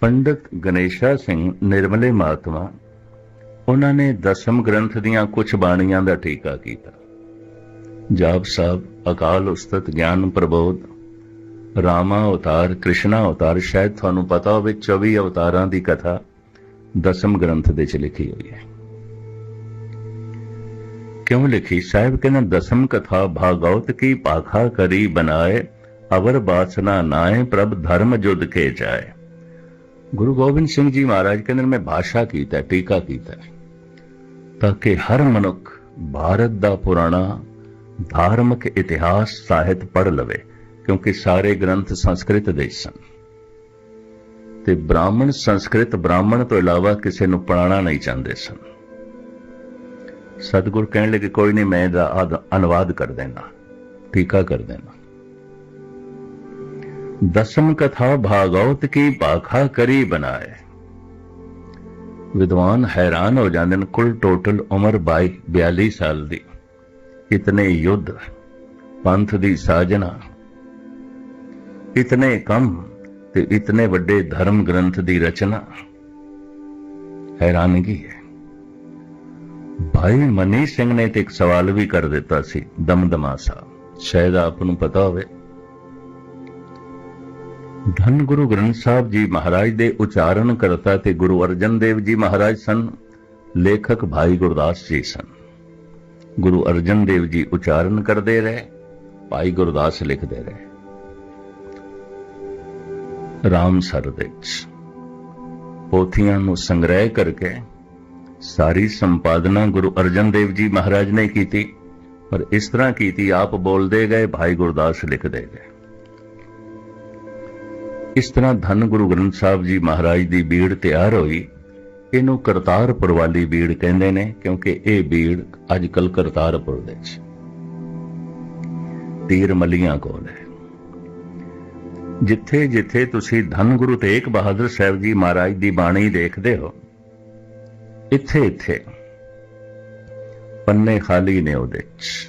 ਪੰਡਤ ਗਣੇਸ਼ਾ ਸਿੰਘ ਨਿਰਮਲੇ ਮਹਾਤਮਾ, ਉਹਨਾਂ ਨੇ ਦਸਮ ਗ੍ਰੰਥ ਦੀਆਂ ਕੁਝ ਬਾਣੀਆਂ ਦਾ ਟੀਕਾ ਕੀਤਾ। ਜਾਪ ਸਾਹਿਬ, ਅਕਾਲ ਉਸਤਤ, ਗਿਆਨ ਪ੍ਰਬੋਧ, ਰਾਮਾ ਅਵਤਾਰ, ਕ੍ਰਿਸ਼ਨਾ ਅਵਤਾਰ, ਸ਼ਾਇਦ ਤੁਹਾਨੂੰ ਪਤਾ ਹੋਵੇ 24 ਅਵਤਾਰਾਂ ਦੀ ਕਥਾ ਦਸਮ ਗ੍ਰੰਥ ਦੇ ਚ ਲਿਖੀ ਹੋਈ ਹੈ। ਕਿਉਂ ਲਿਖੀ? ਸਾਹਿਬ ਕਹਿੰਦਾ, ਦਸਮ ਕਥਾ ਭਾਗਵਤ ਕੀ ਪਾਖਾ ਕਰੀ ਬਣਾਏ ਅਵਰ ਬਾਸਨਾ ਨਾਏ ਪ੍ਰਭ ਧਰਮ ਜੁਦ ਕੇ ਜਾਏ। ਗੁਰੂ ਗੋਬਿੰਦ ਸਿੰਘ ਜੀ ਮਹਾਰਾਜ ਕਹਿੰਦੇ ਮੈਂ ਭਾਸ਼ਾ ਕੀਤਾ, ਟੀਕਾ ਕੀਤਾ ਤਾਂ ਕਿ ਹਰ ਮਨੁੱਖ ਭਾਰਤ ਦਾ ਪੁਰਾਣਾ ਧਾਰਮਿਕ ਇਤਿਹਾਸ ਸਾਹਿਤ ਪੜ੍ਹ ਲਵੇ, ਕਿਉਂਕਿ ਸਾਰੇ ਗ੍ਰੰਥ ਸੰਸਕ੍ਰਿਤ ਦੇ ਸਨ ਤੇ ਬ੍ਰਾਹਮਣ ਸੰਸਕ੍ਰਿਤ ਬ੍ਰਾਹਮਣ ਤੋਂ ਇਲਾਵਾ ਕਿਸੇ ਨੂੰ ਪੜਾਉਣਾ ਨਹੀਂ ਚਾਹੁੰਦੇ ਸਨ। ਸਤਿਗੁਰ ਕਹਿਣ ਲੱਗੇ, ਕੋਈ ਨਹੀਂ, ਮੈਂ ਇਹਦਾ ਅਦ- ਅਨੁਵਾਦ ਕਰ ਦੇਣਾ, ਟੀਕਾ ਕਰ ਦੇਣਾ। ਦਸਮ ਕਥਾ ਭਾਗਵਤ ਕੀ ਭਾਖਾ ਕਰੀ ਬਣਾਏ। ਵਿਦਵਾਨ ਹੈਰਾਨ ਹੋ ਜਾਂਦੇ ਨੇ ਕੁੱਲ ਟੋਟਲ ਉਮਰ 22 42 ਸਾਲ ਦੀ। ਇਤਨੇ ਯੁੱਧ, ਪੰਥ ਦੀ ਸਾਜਨਾ, ਇਤਨੇ ਕੰਮ ਤੇ ਇਤਨੇ ਵੱਡੇ ਧਰਮ ਗ੍ਰੰਥ ਦੀ ਰਚਨਾ। ਹੈਰਾਨਗੀ ਹੈ। ਭਾਈ ਮਨੀ ਸਿੰਘ ਨੇ ਤੇ ਇੱਕ ਸਵਾਲ ਵੀ ਕਰ ਦਿੱਤਾ ਸੀ ਦਮਦਮਾ ਸਾਹਿਬ। ਸ਼ਾਇਦ ਆਪ ਨੂੰ ਪਤਾ ਹੋਵੇ। ਧੰਨ ਗੁਰੂ ਗ੍ਰੰਥ ਸਾਹਿਬ ਜੀ ਮਹਾਰਾਜ ਦੇ ਉਚਾਰਨ ਕਰਤਾ ਤੇ ਗੁਰੂ ਅਰਜਨ ਦੇਵ ਜੀ ਮਹਾਰਾਜ ਸਨ, ਲੇਖਕ ਭਾਈ ਗੁਰਦਾਸ ਜੀ ਸਨ। ਗੁਰੂ ਅਰਜਨ ਦੇਵ ਜੀ ਉਚਾਰਨ ਕਰਦੇ ਰਹੇ, ਭਾਈ ਗੁਰਦਾਸ ਲਿਖਦੇ ਰਹੇ। ਰਾਮ ਸਰ ਵਿੱਚ ਪੋਥੀਆਂ ਨੂੰ ਸੰਗ੍ਰਹਿ ਕਰਕੇ ਸਾਰੀ ਸੰਪਾਦਨਾ ਗੁਰੂ ਅਰਜਨ ਦੇਵ ਜੀ ਮਹਾਰਾਜ ਨੇ ਕੀਤੀ, ਪਰ ਇਸ ਤਰ੍ਹਾਂ ਕੀਤੀ ਆਪ ਬੋਲਦੇ ਗਏ, ਭਾਈ ਗੁਰਦਾਸ ਲਿਖਦੇ ਗਏ। ਇਸ ਤਰ੍ਹਾਂ ਧੰਨ ਗੁਰੂ ਗ੍ਰੰਥ ਸਾਹਿਬ ਜੀ ਮਹਾਰਾਜ ਦੀ ਬੀੜ ਤਿਆਰ ਹੋਈ। ਇਹਨੂੰ ਕਰਤਾਰਪੁਰ ਵਾਲੀ ਬੀੜ ਕਹਿੰਦੇ ਨੇ, ਕਿਉਂਕਿ ਇਹ ਬੀੜ ਅੱਜ ਕੱਲ ਕਰਤਾਰਪੁਰ ਦੇ ਵਿੱਚ। ਤੀਰ ਮਲੀਆਂ ਕੋਲ ਹੈ। ਜਿੱਥੇ ਜਿੱਥੇ ਤੁਸੀਂ ਧੰਨ ਗੁਰੂ ਤੇਗ ਬਹਾਦਰ ਸਾਹਿਬ ਜੀ ਮਹਾਰਾਜ ਦੀ ਬਾਣੀ ਦੇਖਦੇ ਹੋ, ਇੱਥੇ ਇੱਥੇ ਪੰਨੇ ਖਾਲੀ ਨੇ ਉਹਦੇ ਚ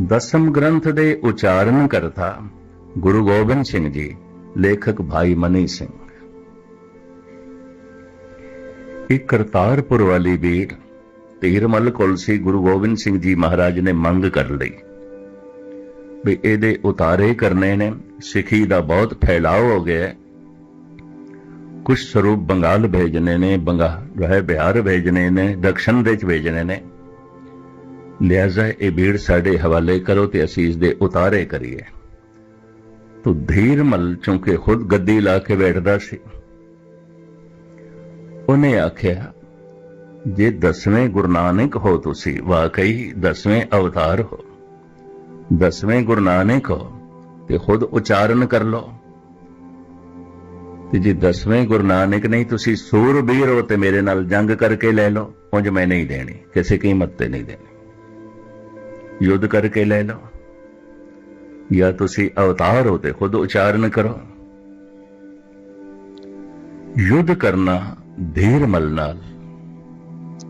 ਦਸਮ ਗ੍ਰੰਥ ਦੇ ਉਚਾਰਨ ਕਰਤਾ ਗੁਰੂ ਗੋਬਿੰਦ ਸਿੰਘ ਜੀ, ਲੇਖਕ ਭਾਈ ਮਨੀ ਸਿੰਘ। ਇਹ ਕਰਤਾਰਪੁਰ ਵਾਲੀ ਬੀੜ ਤੀਰਮਲ ਕੋਲ ਸੀ ਗੁਰੂ ਗੋਬਿੰਦ ਸਿੰਘ ਜੀ ਮਹਾਰਾਜ ਨੇ ਮੰਗ ਕਰ ਲਈ ਵੀ ਇਹਦੇ ਉਤਾਰੇ ਕਰਨੇ ਨੇ, ਸਿੱਖੀ ਦਾ ਬਹੁਤ ਫੈਲਾਅ ਹੋ ਗਿਆ ਹੈ। ਕੁਝ ਸਰੂਪ ਬੰਗਾਲ ਭੇਜਨੇ ਨੇ, ਬੰਗਾ ਰਹਿ ਬਿਹਾਰ ਭੇਜਨੇ ਨੇ, ਦਕਸ਼ਨ ਦੇ ਚ ਭੇਜਨੇ ਨੇ। ਲਿਆਜ਼ਾ ਇਹ ਭੀੜ ਸਾਡੇ ਹਵਾਲੇ ਕਰੋ ਤੇ ਅਸੀਂ ਇਸ ਦੇ ਉਤਾਰੇ ਕਰੀਏ। ਤੋ ਧੀਰਮਲ ਚੁੰਕੇ ਖੁਦ ਗੱਦੀ ਲਾ ਕੇ ਬੈਠਦਾ ਸੀ। ਉਹਨੇ ਆਖਿਆ, ਜੇ ਦਸਵੇਂ ਗੁਰੂ ਨਾਨਕ ਹੋ ਤੁਸੀਂ, ਵਾਕਈ ਦਸਵੇਂ ਅਵਤਾਰ ਹੋ। ਦਸਵੇਂ ਗੁਰੂ ਨਾਨਕ ਹੋ ਤੇ ਖੁਦ ਉਚਾਰਨ ਕਰ ਲਓ। ਤੇ ਜੇ ਦਸਵੇਂ ਗੁਰੂ ਨਾਨਕ ਨਹੀਂ, ਤੁਸੀਂ ਸੂਰਬੀਰ ਹੋ ਤੇ ਮੇਰੇ ਨਾਲ ਜੰਗ ਕਰਕੇ ਲੈ ਲਓ। ਉਂਝ ਮੈਂ ਨਹੀਂ ਦੇਣੀ, ਕਿਸੇ ਕੀਮਤ ਤੇ ਨਹੀਂ ਦੇਣੀ। ਯੁੱਧ ਕਰਕੇ ਲੈ ਲਓ। ਜਾਂ ਤੁਸੀਂ ਅਵਤਾਰ ਹੋ ਤੇ ਖੁਦ ਉਚਾਰਨ ਕਰੋ। ਯੁੱਧ ਕਰਨਾ ਧੀਰ ਮਲ ਨਾਲ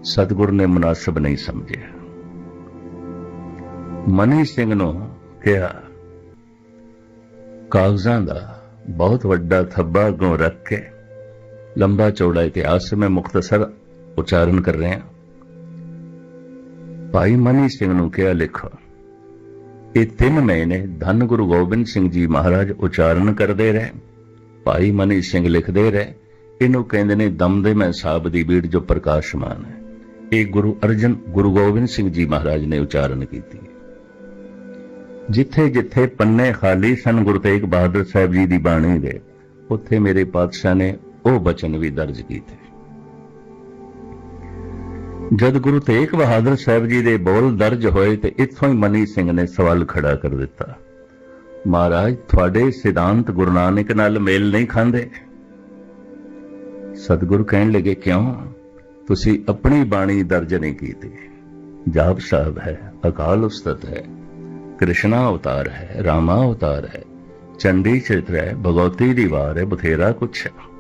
ਸਤਿਗੁਰ ਨੇ ਮੁਨਾਸਬ ਨਹੀਂ ਸਮਝਿਆ। ਮਨੀ ਸਿੰਘ ਨੂੰ ਕਿਹਾ, ਕਾਗਜ਼ਾਂ ਦਾ ਬਹੁਤ ਵੱਡਾ ਥੱਬਾ ਅੱਗੋਂ ਰੱਖ ਕੇ ਲੰਬਾ ਚੌੜਾ ਇਤਿਹਾਸ ਮੈਂ ਮੁਖਤਸਰ ਉਚਾਰਨ ਕਰ ਰਿਹਾ। ਭਾਈ ਮਨੀ ਸਿੰਘ ਨੂੰ ਕਿਹਾ, ਲਿਖੋ। ਇਹ ਤਿੰਨ ਮਹੀਨੇ ਧੰਨ ਗੁਰੂ ਗੋਬਿੰਦ ਸਿੰਘ ਜੀ ਮਹਾਰਾਜ ਉਚਾਰਨ ਕਰਦੇ ਰਹੇ। ਭਾਈ ਮਨੀ ਸਿੰਘ ਲਿਖਦੇ ਰਹੇ। ਇਹਨੂੰ ਕਹਿੰਦੇ ਨੇ ਦਮਦਮੇ ਸਾਹਿਬ ਦੀ ਬੀੜ ਜੋ ਪ੍ਰਕਾਸ਼ਮਾਨ ਹੈ। ਇਹ ਗੁਰੂ ਅਰਜਨ, ਗੁਰੂ ਗੋਬਿੰਦ ਸਿੰਘ ਜੀ ਮਹਾਰਾਜ ਨੇ ਉਚਾਰਨ ਕੀਤੀ ਜਿੱਥੇ ਜਿੱਥੇ ਪੰਨੇ ਖਾਲੀ ਸਨ ਗੁਰੂ ਤੇਗ ਬਹਾਦਰ ਸਾਹਿਬ ਜੀ ਦੀ ਬਾਣੀ ਦੇ, ਉੱਥੇ ਮੇਰੇ ਪਾਤਸ਼ਾਹ ਨੇ ਉਹ ਬਚਨ ਵੀ ਦਰਜ ਕੀਤੇ। ਜਦ ਗੁਰੂ ਤੇਗ ਬਹਾਦਰ ਸਾਹਿਬ ਜੀ ਦੇ ਬੋਲ ਦਰਜ ਹੋਏ ਤੇ ਇੱਥੋਂ ਹੀ ਮਨੀ ਸਿੰਘ ਨੇ ਸਵਾਲ ਖੜਾ ਕਰ ਦਿੱਤਾ। ਮਹਾਰਾਜ, ਤੁਹਾਡੇ ਸਿਧਾਂਤ ਗੁਰੂ ਨਾਨਕ ਨਾਲ ਮੇਲ ਨਹੀਂ ਖਾਂਦੇ। ਸਤਿਗੁਰੂ ਕਹਿਣ ਲੱਗੇ, ਕਿਉਂ? ਤੁਸੀਂ ਆਪਣੀ ਬਾਣੀ ਦਰਜ ਨਹੀਂ ਕੀਤੀ। ਜਾਪ ਸਾਹਿਬ ਹੈ, ਅਕਾਲ ਉਸਤਤ ਹੈ, ਕ੍ਰਿਸ਼ਨਾ ਅਵਤਾਰ ਹੈ, ਰਾਮਾ ਅਵਤਾਰ ਹੈ, ਚੰਡੀ ਚਰਿਤਰ ਹੈ, ਭਗਵਤੀ ਦੀ ਵਾਰ ਹੈ, ਬਥੇਰਾ ਕੁਛ ਹੈ।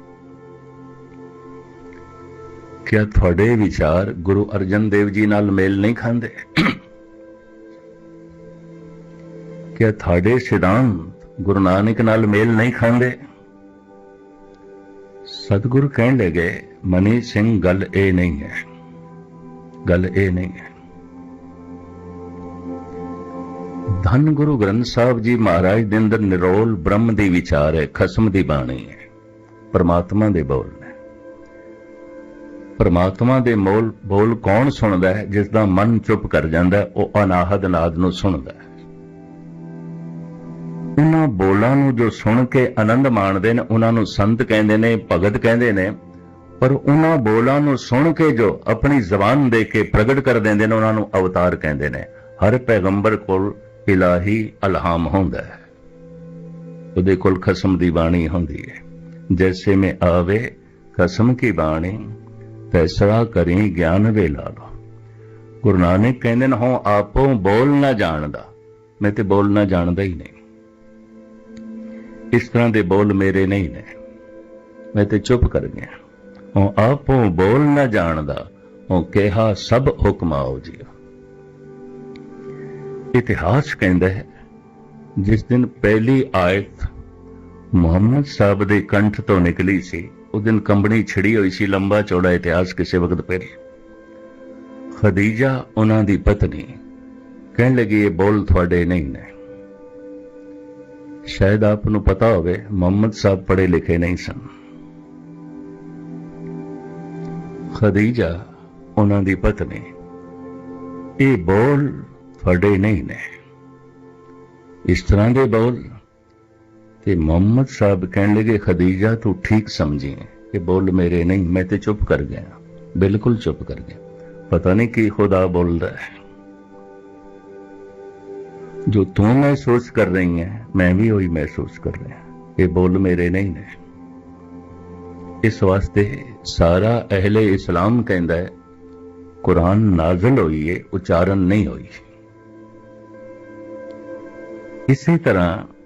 ਕਿਆ ਤੁਹਾਡੇ ਵਿਚਾਰ ਗੁਰੂ ਅਰਜਨ ਦੇਵ ਜੀ ਨਾਲ ਮੇਲ ਨਹੀਂ ਖਾਂਦੇ। ਕਿਆ ਤੁਹਾਡੇ ਸਿਧਾਂਤ ਗੁਰੂ ਨਾਨਕ ਨਾਲ ਮੇਲ ਨਹੀਂ ਖਾਂਦੇ? ਸਤਿਗੁਰ ਕਹਿਣ ਲੱਗੇ ਮਨੀ ਸਿੰਘ, ਗੱਲ ਇਹ ਨਹੀਂ ਹੈ। ਗੱਲ ਇਹ ਨਹੀਂ ਹੈ। ਧੰਨ ਗੁਰੂ ਗ੍ਰੰਥ ਸਾਹਿਬ ਜੀ ਮਹਾਰਾਜ ਦੇ ਅੰਦਰ ਨਿਰੋਲ ਬ੍ਰਹਮ ਦੀ ਵਿਚਾਰ ਹੈ, ਖਸਮ ਦੀ ਬਾਣੀ ਹੈ, ਪਰਮਾਤਮਾ ਦੇ ਬੋਲ। ਪਰਮਾਤਮਾ ਦੇ ਮੋਲ ਬੋਲ ਕੌਣ ਸੁਣਦਾ ਹੈ? ਜਿਸ ਦਾ ਮਨ ਚੁੱਪ ਕਰ ਜਾਂਦਾ ਹੈ, ਉਹ ਅਨਾਹਦ ਨਾਦ ਨੂੰ ਸੁਣਦਾ ਹੈ। ਉਹਨਾਂ ਬੋਲਾਂ ਨੂੰ ਜੋ ਸੁਣ ਕੇ ਆਨੰਦ ਮਾਣਦੇ ਨੇ ਉਹਨਾਂ ਨੂੰ ਸੰਤ ਕਹਿੰਦੇ ਨੇ ਭਗਤ ਕਹਿੰਦੇ ਨੇ ਪਰ ਉਹਨਾਂ ਬੋਲਾਂ ਨੂੰ ਸੁਣ ਕੇ ਜੋ ਆਪਣੀ ਜ਼ਬਾਨ ਦੇ ਕੇ ਪ੍ਰਗਟ ਕਰ ਦਿੰਦੇ ਨੇ ਉਹਨਾਂ ਨੂੰ ਅਵਤਾਰ ਕਹਿੰਦੇ ਨੇ। ਹਰ ਪੈਗੰਬਰ ਕੋਲ ਇਲਾਹੀ ਅਲਹਾਮ ਹੁੰਦਾ ਹੈ। ਉਹਦੇ ਕੋਲ ਖਸਮ ਦੀ ਬਾਣੀ ਹੁੰਦੀ ਹੈ। ਜੈਸੇ ਮੈਂ ਆਵੇ ਕਸਮ ਕੀ ਬਾਣੀ? ਤੈਸਰਾ ਕਰੀ ਗਿਆਨ ਵੇ ਲਾ ਲੋ ਗੁਰੂ ਨਾਨਕ ਕਹਿੰਦੇ ਨੇ ਹੋ ਆਪੋ ਬੋਲ ਨਾ ਜਾਣਦਾ। ਮੈਂ ਤੇ ਬੋਲ ਨਾ ਜਾਣਦਾ ਹੀ ਨਹੀਂ। ਇਸ ਤਰ੍ਹਾਂ ਦੇ ਬੋਲ ਮੇਰੇ ਨਹੀਂ ਨੇ। ਮੈਂ ਤੇ ਚੁੱਪ ਕਰ ਗਿਆ। ਉਹ ਆਪੋ ਬੋਲ ਨਾ ਜਾਣਦਾ। ਉਹ ਕਿਹਾ, ਸਭ ਹੁਕਮ ਆਓ ਜੀ। ਇਤਿਹਾਸ ਕਹਿੰਦਾ ਹੈ, ਜਿਸ ਦਿਨ ਪਹਿਲੀ ਆਇਤ ਮੁਹੰਮਦ ਸਾਹਿਬ ਦੇ ਕੰਠ ਤੋਂ ਨਿਕਲੀ ਸੀ ਉਸ ਦਿਨ ਕੰਬਣੀ ਛਿੜੀ ਹੋਈ ਸੀ, ਲੰਬਾ ਚੌੜਾ ਇਤਿਹਾਸ ਕਿਸੇ ਵਕਤ ਪਹਿਲੇ ਖਦੀਜਾ ਉਹਨਾਂ ਦੀ ਪਤਨੀ ਕਹਿਣ ਲੱਗੀ, ਇਹ ਬੋਲ ਤੁਹਾਡੇ ਨਹੀਂ ਨੇ। ਸ਼ਾਇਦ ਆਪ ਨੂੰ ਪਤਾ ਹੋਵੇ, ਮੁਹੰਮਦ ਸਾਹਿਬ ਪੜ੍ਹੇ ਲਿਖੇ ਨਹੀਂ ਸਨ। ਖਦੀਜਾ, ਉਹਨਾਂ ਦੀ ਪਤਨੀ, ਇਹ ਬੋਲ ਤੁਹਾਡੇ ਨਹੀਂ ਨੇ। ਇਸ ਤਰ੍ਹਾਂ ਦੇ ਬੋਲ ਤੇ ਮੁਹੰਮਦ ਸਾਹਿਬ ਕਹਿਣ ਲੱਗੇ ਖਦੀਜਾ ਤੂੰ ਠੀਕ ਸਮਝੀ ਕਿ ਬੋਲ ਮੇਰੇ ਨਹੀਂ ਮੈਂ ਤੇ ਚੁੱਪ ਕਰ ਗਿਆ ਬਿਲਕੁਲ ਚੁੱਪ ਕਰ ਗਿਆ ਪਤਾ ਨਹੀਂ ਕੀ ਖੁਦਾ ਬੋਲਦਾ ਹੈ ਜੋ ਤੂੰ ਮਹਿਸੂਸ ਕਰ ਰਹੀ ਹੈ ਮੈਂ ਵੀ ਉਹੀ ਮਹਿਸੂਸ ਕਰ ਰਿਹਾ ਇਹ ਬੋਲ ਮੇਰੇ ਨਹੀਂ ਨੇ ਇਸ ਵਾਸਤੇ ਸਾਰਾ ਅਹਲੇ ਇਸਲਾਮ ਕਹਿੰਦਾ ਹੈ ਕੁਰਾਨ ਨਾਜ਼ਲ ਹੋਈ ਹੈ ਉਚਾਰਨ ਨਹੀਂ ਹੋਈ ਇਸੇ ਤਰ੍ਹਾਂ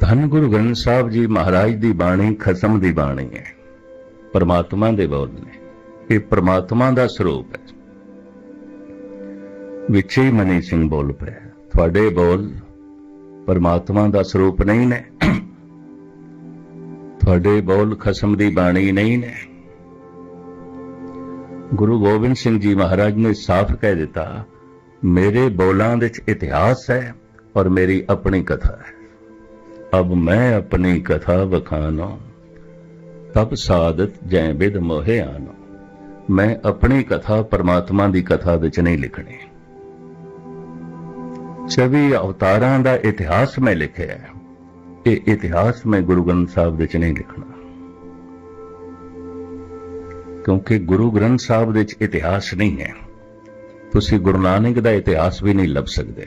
ਧੰਨ ਗੁਰੂ ਗ੍ਰੰਥ ਸਾਹਿਬ ਜੀ ਮਹਾਰਾਜ ਦੀ ਬਾਣੀ ਖਸਮ ਦੀ ਬਾਣੀ ਹੈ। ਪਰਮਾਤਮਾ ਦੇ ਬੋਲ ਨੇ। ਇਹ ਪਰਮਾਤਮਾ ਦਾ ਸਰੂਪ ਹੈ। ਵਿੱਚ ਹੀ ਮਨੀ ਸਿੰਘ ਬੋਲ ਪਿਆ। ਤੁਹਾਡੇ ਬੋਲ ਪਰਮਾਤਮਾ ਦਾ ਸਰੂਪ ਨਹੀਂ ਨੇ। ਤੁਹਾਡੇ ਬੋਲ ਖਸਮ ਦੀ ਬਾਣੀ ਨਹੀਂ ਨੇ। ਗੁਰੂ ਗੋਬਿੰਦ ਸਿੰਘ ਜੀ ਮਹਾਰਾਜ ਨੇ ਸਾਫ਼ ਕਹਿ ਦਿੱਤਾ, ਮੇਰੇ ਬੋਲਾਂ ਵਿੱਚ ਇਤਿਹਾਸ ਹੈ ਔਰ ਮੇਰੀ ਆਪਣੀ ਕਥਾ ਹੈ। ਅਬ ਮੈਂ ਆਪਣੀ ਕਥਾ ਵਖਾਨੋ, ਤਬ ਸਾਦਤ ਜੈ ਬਿਦ ਮੋਹਿ ਆਨੋ ਮੈਂ ਆਪਣੀ ਕਥਾ ਪਰਮਾਤਮਾ ਦੀ ਕਥਾ ਵਿੱਚ ਨਹੀਂ ਲਿਖਣੀ। ਚਵੀ ਅਵਤਾਰਾਂ ਦਾ ਇਤਿਹਾਸ ਮੈਂ ਲਿਖਿਆ ਹੈ ਇਹ ਇਤਿਹਾਸ ਮੈਂ ਗੁਰੂ ਗ੍ਰੰਥ ਸਾਹਿਬ ਵਿੱਚ ਨਹੀਂ ਲਿਖਣਾ। ਕਿਉਂਕਿ ਗੁਰੂ ਗ੍ਰੰਥ ਸਾਹਿਬ ਵਿੱਚ ਇਤਿਹਾਸ ਨਹੀਂ ਹੈ, ਤੁਸੀਂ ਗੁਰੂ ਨਾਨਕ ਦਾ ਇਤਿਹਾਸ ਵੀ ਨਹੀਂ ਲੱਭ ਸਕਦੇ।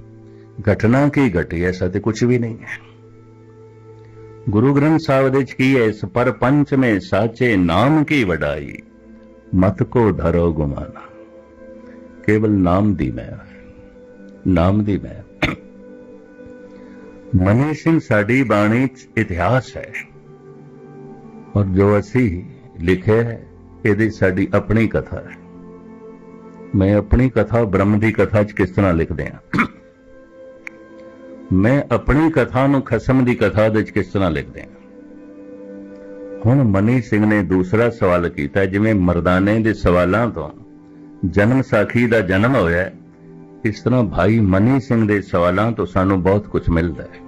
ਘਟਨਾ ਕੀ ਘਟੀ ਐਸਾ ਤੇ ਕੁਝ ਵੀ ਨਹੀਂ ਹੈ। ਗੁਰੂ ਗ੍ਰੰਥ ਸਾਹਿਬ ਦੇ ਵਿੱਚ ਕੀ ਹੈ, ਇਸ ਪਰ ਪੰਚ ਮੇ ਸਾਚੇ ਨਾਮ ਕੀ ਵਡਾਈ? ਮਤ ਕੋ ਧਰੋ ਗੁਮਾਨਾ। ਕੇਵਲ ਨਾਮ ਦੀ ਮੈਂ ਨਾਮ ਦੀ ਮੈਂ ਮਨੀ ਸਿੰਘ, ਸਾਡੀ ਬਾਣੀ ਚ ਇਤਿਹਾਸ ਹੈ। ਔਰ ਜੋ ਅਸੀਂ ਲਿਖਿਆ ਹੈ, ਇਹਦੀ ਸਾਡੀ ਆਪਣੀ ਕਥਾ ਹੈ। ਮੈਂ ਆਪਣੀ ਕਥਾ, ਬ੍ਰਹਮ ਦੀ ਕਥਾ ਚ ਕਿਸ ਤਰ੍ਹਾਂ ਲਿਖਦੇ ਹਾਂ? ਮੈਂ ਆਪਣੀ ਕਥਾ ਨੂੰ ਖਸਮ ਦੀ ਕਥਾ ਦੇ ਵਿੱਚ ਕਿਸ ਤਰ੍ਹਾਂ ਲਿਖਦੇ ਹਾਂ ਹੁਣ ਮਨੀ ਸਿੰਘ ਨੇ ਦੂਸਰਾ ਸਵਾਲ ਕੀਤਾ, ਜਿਵੇਂ ਮਰਦਾਨੇ ਦੇ ਸਵਾਲਾਂ ਤੋਂ ਜਨਮ ਸਾਖੀ ਦਾ ਜਨਮ ਹੋਇਆ, ਇਸ ਤਰ੍ਹਾਂ ਭਾਈ ਮਨੀ ਸਿੰਘ ਦੇ ਸਵਾਲਾਂ ਤੋਂ ਸਾਨੂੰ ਬਹੁਤ ਕੁਝ ਮਿਲਦਾ ਹੈ।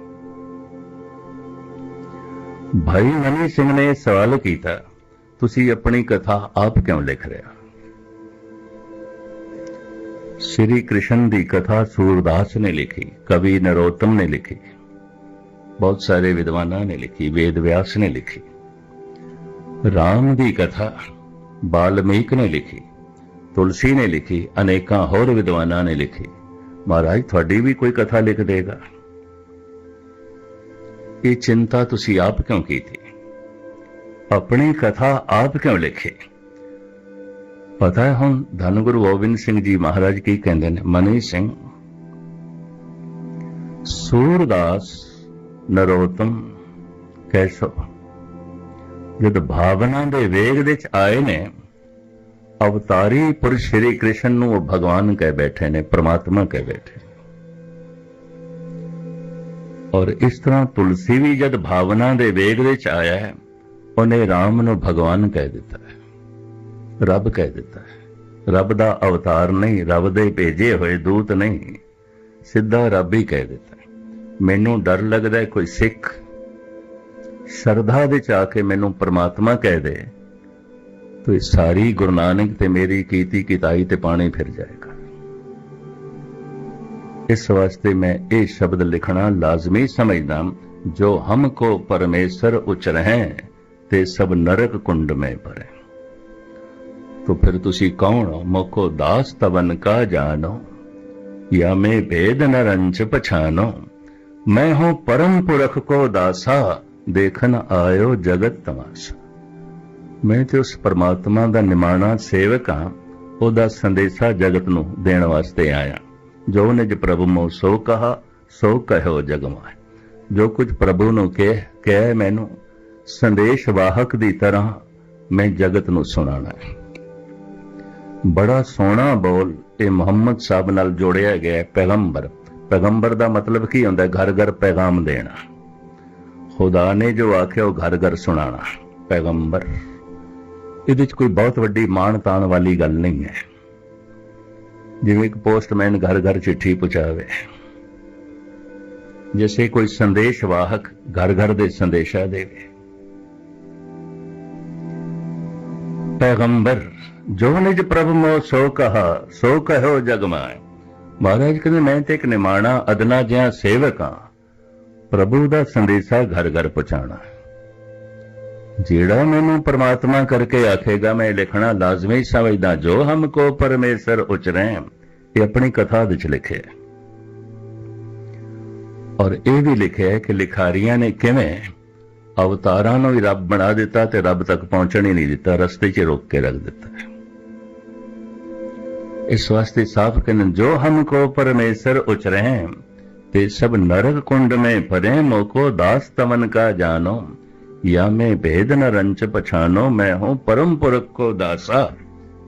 ਭਾਈ ਮਨੀ ਸਿੰਘ ਨੇ ਸਵਾਲ ਕੀਤਾ, ਤੁਸੀਂ ਆਪਣੀ ਕਥਾ ਆਪ ਕਿਉਂ ਲਿਖ ਰਹੇ ਹੋ? ਸ਼੍ਰੀ ਕ੍ਰਿਸ਼ਨ ਦੀ ਕਥਾ ਸੂਰਦਾਸ ਨੇ ਲਿਖੀ, ਕਵੀ ਨਰੋਤਮ ਨੇ ਲਿਖੀ, ਬਹੁਤ ਸਾਰੇ ਵਿਦਵਾਨਾਂ ਨੇ ਲਿਖੀ, ਵੇਦ ਵਿਆਸ ਨੇ ਲਿਖੀ। ਰਾਮ ਦੀ ਕਥਾ ਬਾਲਮੀਕ ਨੇ ਲਿਖੀ, ਤੁਲਸੀ ਨੇ ਲਿਖੀ, ਅਨੇਕਾਂ ਹੋਰ ਵਿਦਵਾਨਾਂ ਨੇ ਲਿਖੀ। ਮਹਾਰਾਜ, ਤੁਹਾਡੀ ਵੀ ਕੋਈ ਕਥਾ ਲਿਖ ਦੇਗਾ। ਇਹ ਚਿੰਤਾ ਤੁਸੀਂ ਆਪ ਕਿਉਂ ਕੀਤੀ? ਆਪਣੀ ਕਥਾ ਆਪ ਕਿਉਂ ਲਿਖੀ? ਪਤਾ ਹੈ, ਹੁਣ ਧੰਨ ਗੁਰੂ ਗੋਬਿੰਦ ਸਿੰਘ ਜੀ ਮਹਾਰਾਜ ਕੀ ਕਹਿੰਦੇ ਨੇ? ਮਨੀ ਸਿੰਘ, ਸੂਰਦਾਸ ਨਰੋਤਮ ਕੈਸੋ, ਜਦ ਭਾਵਨਾ ਦੇ ਵੇਗ ਦੇ ਚ ਆਏ ਨੇ, ਅਵਤਾਰੀ ਪੁਰਸ਼ ਸ਼੍ਰੀ ਕ੍ਰਿਸ਼ਨ ਨੂੰ ਉਹ ਭਗਵਾਨ ਕਹਿ ਬੈਠੇ ਨੇ, ਪ੍ਰਮਾਤਮਾ ਕਹਿ ਬੈਠੇ ਔਰ ਇਸ ਤਰ੍ਹਾਂ ਤੁਲਸੀ ਵੀ ਜਦ ਭਾਵਨਾ ਦੇ ਵੇਗ ਵਿੱਚ ਆਇਆ ਹੈ, ਉਹਨੇ ਰਾਮ ਨੂੰ ਭਗਵਾਨ ਕਹਿ ਦਿੱਤਾ। ਰੱਬ ਕਹਿ ਦਿੱਤਾ ਰੱਬ ਦਾ ਅਵਤਾਰ ਨਹੀਂ, ਰੱਬ ਦੇ ਭੇਜੇ ਹੋਏ ਦੂਤ ਨਹੀਂ, ਸਿੱਧਾ ਰੱਬ ਹੀ ਕਹਿ ਦਿੱਤਾ ਮੈਨੂੰ ਡਰ ਲੱਗਦਾ ਹੈ ਕੋਈ ਸਿੱਖ ਸ਼ਰਧਾ ਵਿੱਚ ਆ ਕੇ ਮੈਨੂੰ ਪ੍ਰਮਾਤਮਾ ਕਹਿ ਦੇ, ਤੋ ਸਾਰੀ ਗੁਰੂ ਨਾਨਕ ਤੇ ਮੇਰੀ ਕੀਤੀ ਕਿਤਾਈ ਤੇ ਪਾਣੀ ਫਿਰ ਜਾਏਗਾ। ਇਸ ਵਾਸਤੇ ਮੈਂ ਇਹ ਸ਼ਬਦ ਲਿਖਣਾ ਲਾਜ਼ਮੀ ਸਮਝਦਾ ਜੋ ਹਮ ਹਮਕੋ ਪਰਮੇਸ਼ਰ ਉਚਰਹਿ ਤੇ ਸਭ ਨਰਕ ਕੁੰਡ ਮੈਂ ਭਰੇ। ਤੋ ਫਿਰ ਤੁਸੀਂ ਕੌਣ ਹੋ ਮੋਖੋ ਦਾਸ ਤਵਨ ਕਾ ਜਾਨੋ ਯਾ ਮੈਂ ਭੇਦ ਨਰੰਚ ਪਛਾਨੋ ਮੈਂ ਹਾਂ ਪਰਮ ਪੁਰਖ ਕੋ ਦਾਸਾ ਦੇਖਣ ਆਇਓ ਜਗਤ ਤਮਾਸ਼ਾ ਮੈਂ ਤੇ ਉਸ ਪਰਮਾਤਮਾ ਦਾ ਨਿਮਾਣਾ ਸੇਵਕ ਹਾਂ ਉਹਦਾ ਸੰਦੇਸ਼ਾ ਜਗਤ ਨੂੰ ਦੇਣ ਵਾਸਤੇ ਆਇਆ ਜੋ ਨੇ ਜ ਪ੍ਰਭੂ ਮੋ ਸੋ ਕਹਾ ਸੋ ਕਹਿਓ ਜਗਮਾਇ ਜੋ ਕੁਝ ਪ੍ਰਭੂ ਨੂੰ ਕਹਿ ਕਹਿ ਮੈਨੂੰ ਸੰਦੇਸ਼ ਵਾਹਕ ਦੀ ਤਰ੍ਹਾਂ ਮੈਂ ਜਗਤ ਨੂੰ ਸੁਣਾਣਾ ਹੈ ਬੜਾ ਸੋਹਣਾ ਬੋਲ ਇਹ ਮੁਹੰਮਦ ਸਾਹਿਬ ਨਾਲ ਜੋੜਿਆ ਗਿਆ ਹੈ ਪੈਗੰਬਰ। ਪੈਗੰਬਰ ਦਾ ਮਤਲਬ ਕੀ ਹੁੰਦਾ ਘਰ ਘਰ ਪੈਗਾਮ ਦੇਣਾ। ਖੁਦਾ ਨੇ ਜੋ ਆਖਿਆ, ਉਹ ਘਰ ਘਰ ਸੁਣਾਣਾ ਪੈਗੰਬਰ। ਇਹਦੇ 'ਚ ਕੋਈ ਬਹੁਤ ਵੱਡੀ ਮਾਣ ਤਾਣ ਵਾਲੀ ਗੱਲ ਨਹੀਂ ਹੈ। ਜਿਵੇਂ ਇੱਕ ਪੋਸਟਮੈਨ ਘਰ ਘਰ ਚਿੱਠੀ ਪਹੁੰਚਾਵੇ ਜਿਵੇਂ ਕੋਈ ਸੰਦੇਸ਼ ਵਾਹਕ ਘਰ ਘਰ ਦੇ ਸੰਦੇਸ਼ਾ ਦੇਵੇ। ਪੈਗੰਬਰ। ਜੋ ਨਿਜ ਪ੍ਰਭ ਮੋ ਸੋ ਕਹਾ ਸੋ ਕਹਿਓ ਜਗ ਮਾਇ ਮਹਾਰਾਜ ਕਹਿੰਦੇ ਮੈਂ ਤੇ ਇੱਕ ਨਿਮਾਣਾ ਅਦਨਾ ਜਿਹਾ ਸੇਵਕ ਹਾਂ ਪ੍ਰਭੂ ਦਾ ਸੰਦੇਸ਼ਾ ਘਰ ਘਰ ਪਹੁੰਚਾਣਾ ਜਿਹੜਾ ਮੈਨੂੰ ਪਰਮਾਤਮਾ ਕਰਕੇ ਆਖੇਗਾ ਮੈਂ ਲਿਖਣਾ ਲਾਜ਼ਮੀ ਸਮਝਦਾ ਜੋ ਹਮਕੋ ਪਰਮੇਸ਼ਰ ਉਚਰੈ ਇਹ ਆਪਣੀ ਕਥਾ ਵਿੱਚ ਲਿਖਿਆ ਔਰ ਇਹ ਵੀ ਲਿਖਿਆ ਕਿ ਲਿਖਾਰੀਆਂ ਨੇ ਕਿਵੇਂ ਅਵਤਾਰਾਂ ਨੂੰ ਹੀ ਰੱਬ ਬਣਾ ਦਿੱਤਾ ਤੇ ਰੱਬ ਤੱਕ ਪਹੁੰਚਣ ਹੀ ਨਹੀਂ ਦਿੱਤਾ, ਰਸਤੇ 'ਚ ਰੋਕ ਕੇ ਰੱਖ ਦਿੱਤਾ ਹੈ ਇਸ ਵਾਸਤੇ ਸਾਫ਼ ਕਹਿੰਦੇ ਜੋ ਹਮਕੋ ਪਰਮੇਸ਼ਰ ਉਚਰੈ ਤੇ ਸਭ ਨਰਕ ਕੁੰਡ में परे मोको दास तमन का जानो या मैं भेद न रंच पछानो मैं हूं परम पुरख को दासा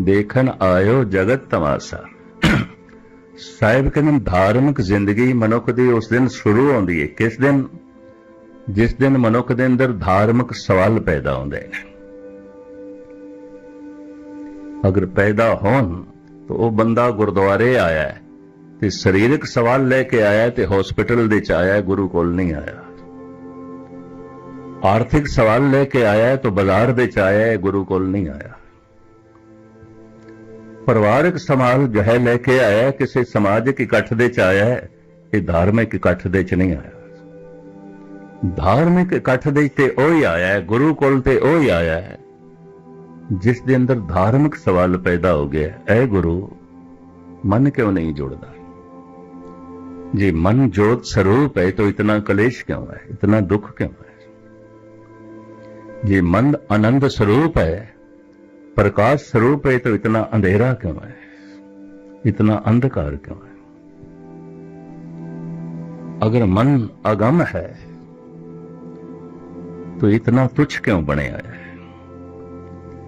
देखन आयो जगत तमाशा ਸਾਹਿਬ ਕਹਿੰਦੇ ਧਾਰਮਿਕ ਜ਼ਿੰਦਗੀ ਮਨੁੱਖ ਦੀ ਉਸ ਦਿਨ ਸ਼ੁਰੂ ਹੁੰਦੀ ਹੈ ਕਿਸ ਦਿਨ ਜਿਸ ਦਿਨ ਮਨੁੱਖ ਦੇ ਅੰਦਰ ਧਾਰਮਿਕ ਸਵਾਲ ਪੈਦਾ ਹੁੰਦੇ ਨੇ ਅਗਰ ਪੈਦਾ ਹੋਣ ਤਾਂ ਉਹ ਬੰਦਾ ਗੁਰਦੁਆਰੇ ਆਇਆ ਤੇ ਸਰੀਰਕ ਸਵਾਲ ਲੈ ਕੇ ਆਇਆ ਤੇ ਹਸਪੀਟਲ ਦੇ ਚ ਆਇਆ ਗੁਰੂ ਕੋਲ ਨਹੀਂ ਆਇਆ। ਆਰਥਿਕ ਸਵਾਲ ਲੈ ਕੇ ਆਇਆ ਤਾਂ ਬਾਜ਼ਾਰ ਦੇ ਚ ਆਇਆ ਗੁਰੂ ਕੋਲ ਨਹੀਂ ਆਇਆ। ਪਰਿਵਾਰਕ ਸਮਾਲ ਜੋ ਹੈ ਲੈ ਕੇ ਆਇਆ ਕਿਸੇ ਸਮਾਜਿਕ ਇਕੱਠ ਦੇ ਚ ਆਇਆ ਇਹ ਧਾਰਮਿਕ ਇਕੱਠ ਦੇ ਚ ਨਹੀਂ ਆਇਆ। ਧਾਰਮਿਕ ਇਕੱਠ ਦੇ ਤੇ ਉਹ ਹੀ ਆਇਆ ਗੁਰੂ ਕੋਲ ਤੇ ਉਹ ਹੀ। ਆਇਆ ਜਿਸ ਦੇ ਅੰਦਰ ਧਾਰਮਿਕ ਸਵਾਲ ਪੈਦਾ ਹੋ ਗਿਆ ਐ ਗੁਰੂ मन क्यों नहीं जुड़ता जी मन ज्योत स्वरूप है तो इतना कलेश क्यों है इतना दुख क्यों है जी मन आनंद स्वरूप है प्रकाश स्वरूप है तो इतना अंधेरा क्यों है इतना अंधकार क्यों है अगर मन अगम है तो इतना तुच्छ क्यों बने आया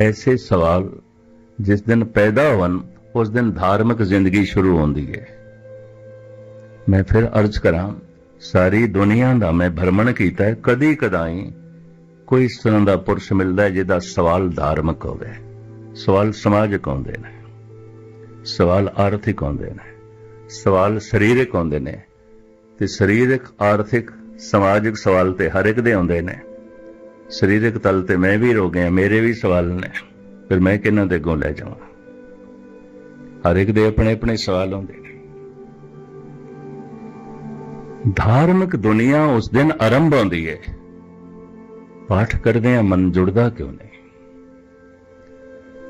ਐਸੇ ਸਵਾਲ ਜਿਸ ਦਿਨ ਪੈਦਾ ਹੋਣ ਉਸ ਦਿਨ ਧਾਰਮਿਕ ਜ਼ਿੰਦਗੀ ਸ਼ੁਰੂ ਹੁੰਦੀ ਹੈ ਮੈਂ ਫਿਰ ਅਰਜ਼ ਕਰਾਂ ਸਾਰੀ ਦੁਨੀਆ ਦਾ ਮੈਂ ਭਰਮਣ ਕੀਤਾ ਕਦੀ ਕਦਾਈ ਕੋਈ ਇਸ ਤਰ੍ਹਾਂ ਦਾ ਪੁਰਸ਼ ਮਿਲਦਾ ਜਿਹਦਾ ਸਵਾਲ ਧਾਰਮਿਕ ਹੋਵੇ ਸਵਾਲ ਸਮਾਜਿਕ ਆਉਂਦੇ ਨੇ ਸਵਾਲ ਆਰਥਿਕ ਆਉਂਦੇ ਨੇ ਸਵਾਲ ਸਰੀਰਕ ਆਉਂਦੇ ਨੇ ਤੇ ਸਰੀਰਕ ਆਰਥਿਕ ਸਮਾਜਿਕ ਸਵਾਲ ਤੇ ਹਰ ਇੱਕ ਦੇ ਆਉਂਦੇ ਨੇ ਸਰੀਰਕ ਤਲ ਤੇ ਮੈਂ ਵੀ ਰੋ ਗਿਆ ਮੇਰੇ ਵੀ ਸਵਾਲ ਨੇ ਫਿਰ ਮੈਂ ਕਿਹਨਾਂ ਦੇ ਅੱਗੋਂ ਲੈ ਜਾਵਾਂ ਹਰ ਇੱਕ ਦੇ ਆਪਣੇ ਆਪਣੇ ਸਵਾਲ ਹੁੰਦੇ ਨੇ ਧਾਰਮਿਕ ਦੁਨੀਆ ਉਸ ਦਿਨ ਆਰੰਭ ਹੁੰਦੀ ਹੈ ਪਾਠ ਕਰਦੇ ਆ ਮਨ ਜੁੜਦਾ ਕਿਉਂ ਨਹੀਂ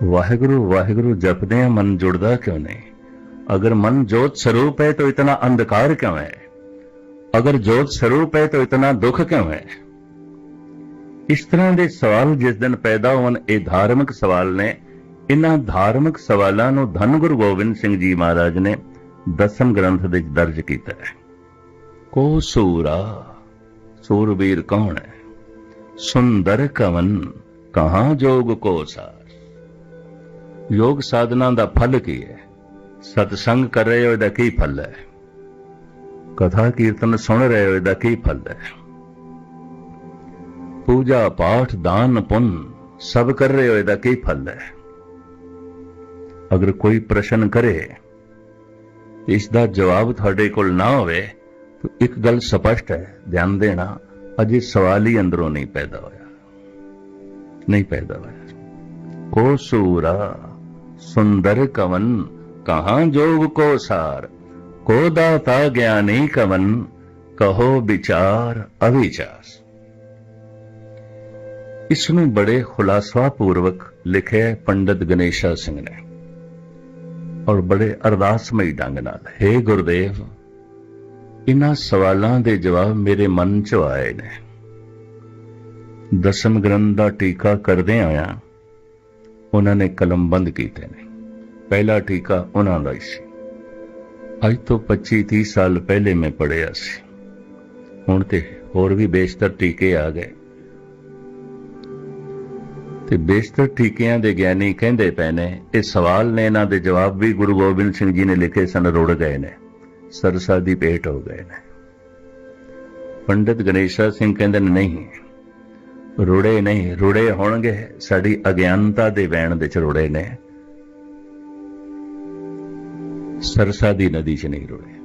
ਵਾਹਿਗੁਰੂ ਵਾਹਿਗੁਰੂ ਜਪਦੇ ਆ ਮਨ ਜੁੜਦਾ ਕਿਉਂ ਨਹੀਂ अगर मन ज्योत स्वरूप है तो इतना अंधकार क्यों है अगर ज्योत स्वरूप है तो इतना दुख क्यों है ਇਸ ਤਰ੍ਹਾਂ ਦੇ ਸਵਾਲ ਜਿਸ ਦਿਨ ਪੈਦਾ ਹੋਣ, ਇਹ ਧਾਰਮਿਕ ਸਵਾਲ ਨੇ। ਇਹਨਾਂ ਧਾਰਮਿਕ ਸਵਾਲਾਂ ਨੂੰ ਧੰਨ ਗੁਰੂ ਗੋਬਿੰਦ ਸਿੰਘ ਜੀ ਮਹਾਰਾਜ ਨੇ ਦਸਮ ਗ੍ਰੰਥ ਵਿੱਚ ਦਰਜ ਕੀਤਾ ਹੈ। ਕੋ ਸੂਰਾ, ਸੂਰਬੀਰ ਕੌਣ ਹੈ? ਸੁੰਦਰ ਕਵਨ, ਕਹਾਂ ਜੋਗ ਕੋ ਸਾਰ? ਯੋਗ ਸਾਧਨਾ ਦਾ ਫਲ ਕੀ ਹੈ? ਸਤਸੰਗ ਕਰ ਰਹੇ ਹੋ ਇਹਦਾ ਕੀ ਫਲ ਹੈ? ਕਥਾ ਕੀਰਤਨ ਸੁਣ ਰਹੇ ਹੋ ਇਹਦਾ ਕੀ ਫਲ ਹੈ? ਪੂਜਾ, ਪਾਠ, ਦਾਨ, ਪੁੰਨ ਸਭ ਕਰ ਰਹੇ ਹੋ ਇਹਦਾ ਕੀ ਫਲ ਹੈ? ਅਗਰ ਕੋਈ ਪ੍ਰਸ਼ਨ ਕਰੇ, ਇਸ ਦਾ ਜਵਾਬ ਤੁਹਾਡੇ ਕੋਲ ਨਾ ਹੋਵੇ, ਤਾਂ ਇੱਕ ਗੱਲ ਸਪਸ਼ਟ ਹੈ, ਧਿਆਨ ਦੇਣਾ, ਅਜੇ ਸਵਾਲ ਹੀ ਅੰਦਰੋਂ ਨਹੀਂ ਪੈਦਾ ਹੋਇਆ। ਨਹੀਂ ਪੈਦਾ ਹੋਇਆ। ਕੋ ਸੂਰਾ, ਸੁੰਦਰ ਕਵਨ, ਕਹਾਂ ਜੋਗ ਕੋ ਸਾਰ, ਕੋ ਦਾਤਾ ਗਿਆਨੀ ਕਵਨ, ਕਹੋ ਵਿਚਾਰ ਅਵਿਚਾਰ। ਇਸ ਨੂੰ ਬੜੇ ਖੁਲਾਸਾ ਪੂਰਵਕ ਲਿਖਿਆ ਪੰਡਿਤ ਗਣੇਸ਼ਾ ਸਿੰਘ ਨੇ ਔਰ ਬੜੇ ਅਰਦਾਸਮਈ ਢੰਗ ਨਾਲ हे ਗੁਰਦੇਵ ਇਹਨਾਂ ਸਵਾਲਾਂ ਦੇ ਜਵਾਬ ਮੇਰੇ ਮਨ 'ਚ ਆਏ ਨੇ। ਦਸਮ ਗ੍ਰੰਥ ਦਾ ਟੀਕਾ ਕਰਦੇ ਆਇਆ ਉਹਨਾਂ ਨੇ ਕਲਮ ਬੰਦ ਕੀਤੇ ਨੇ। ਪਹਿਲਾ ਟੀਕਾ ਉਹਨਾਂ ਦਾ ਹੀ ਸੀ। ਅੱਜ ਤੋਂ 25 30 ਸਾਲ ਪਹਿਲੇ ਮੈਂ ਪੜਿਆ ਸੀ। ਹੁਣ ਤੇ ਹੋਰ ਵੀ ਬੇਸ਼ਤਰ ਟੀਕੇ ਆ ਗਏ। ਤੇ ਬੇਸ਼ਤਰ ਟੀਕਿਆਂ ਦੇ ਗਿਆਨੀ ਕਹਿੰਦੇ ਪਏ ਨੇ, ਇਹ ਸਵਾਲ ਨੇ, ਇਹਨਾਂ ਦੇ ਜਵਾਬ ਵੀ ਗੁਰੂ ਗੋਬਿੰਦ ਸਿੰਘ ਜੀ ਨੇ ਲਿਖੇ ਸਨ, ਰੁੜ ਗਏ ਨੇ, ਸਰਸਾ ਦੀ ਪੇਟ ਹੋ ਗਏ ਨੇ। ਪੰਡਿਤ ਗਣੇਸ਼ਾ ਸਿੰਘ ਕਹਿੰਦੇ ਨੇ, ਨਹੀਂ, ਰੁੜੇ ਨਹੀਂ, ਰੁੜੇ ਹੋਣਗੇ, ਸਾਡੀ ਅਗਿਆਨਤਾ ਦੇ ਵੈਣ ਵਿੱਚ ਰੁੜੇ ਨੇ। ਸਰਸਾ ਦੀ ਨਦੀ 'ਚ ਨਹੀਂ ਰੁੜੇ।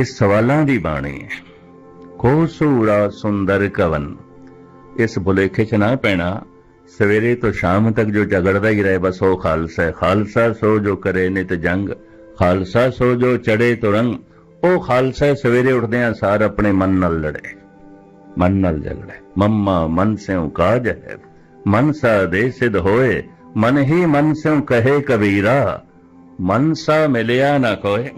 ਇਹ ਸਵਾਲਾਂ ਦੀ ਬਾਣੀ ਹੈ, ਕੋ ਸੁੰਦਰ ਕਵਨ ਇਸ ਬੁਲੇਖੇ 'ਚ ਨਾ ਪੈਣਾ, ਸਵੇਰੇ ਤੋਂ ਸ਼ਾਮ ਤੱਕ ਜੋ ਝਗੜਦਾ ਹੀ ਰਹੇ, ਬਸ ਉਹ ਖਾਲਸਾ ਹੈ। ਖਾਲਸਾ ਸੋ ਜੋ ਕਰੇ, ਨਿਤ ਜੰਗ। ਖਾਲਸਾ ਸੋ ਜੋ ਚੜੇ ਤੁਰੰਗ ਉਹ ਖਾਲਸਾ ਸਵੇਰੇ ਉੱਠਦੇ ਆ ਸਾਰ ਆਪਣੇ ਮਨ ਨਾਲ ਲੜੇ। ਮਨ ਨਾਲ ਝਗੜੇ। ਮੰਮਾ, ਮਨ ਸਿਉ ਕਾਜ ਹੈ। ਮਨ ਸਾ ਦੇ ਸਿਧ ਹੋਏ, ਮਨ ਹੀ ਮਨ ਸਿਉ ਕਹੇ ਕਬੀਰਾ। ਮਨ ਸਾ ਮਿਲਿਆ ਨਾ ਕੋਏ